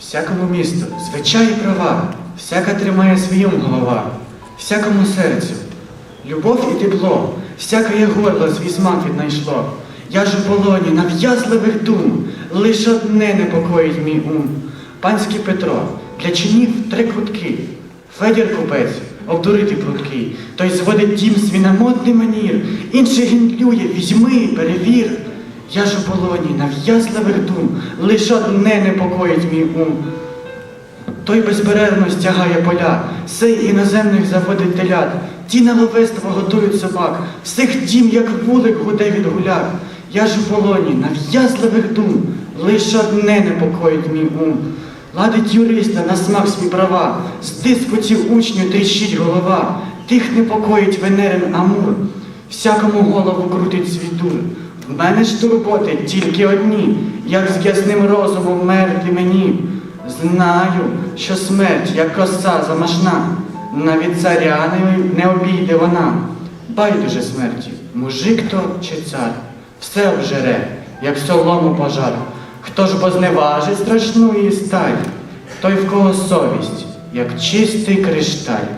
Всякому місту звичай і права, всяка тримає своїм голова, всякому серцю. Любов і тепло, всяке горло свій смак віднайшло. Я ж у полоні нав'язливих дум, лиш одне непокоїть мій ум. Панський Петро, для чинів три кутки. Федір купець, обдурити прудкий, той зводить дім свій на модний манір, інший гендлює, візьми, перевір. Я ж у полоні нав'язливих дум, лиш одне непокоїть мій ум. Той безперервно стягає поля, сей іноземних заводить телят, ті на ловецтво готують собак, всіх дім, як вулик гуде від гуляк. Я ж у полоні нав'язливих дум, лиш одне непокоїть мій ум. Ладить юриста на смак свій права, з диспутів учню тріщить голова, тих непокоїть Венерин Амур, всякому голову крутить свій дур. В мене ж турботи тільки одні, як з ясним розумом мерти мені. Знаю, що смерть, як коса замашна, навіть царя не, обійде вона. Байдуже смерті, мужик то чи цар, все вжере, як солому пожар. Хто ж бо зневажить страшну її сталь, той в кого совість, як чистий кришталь.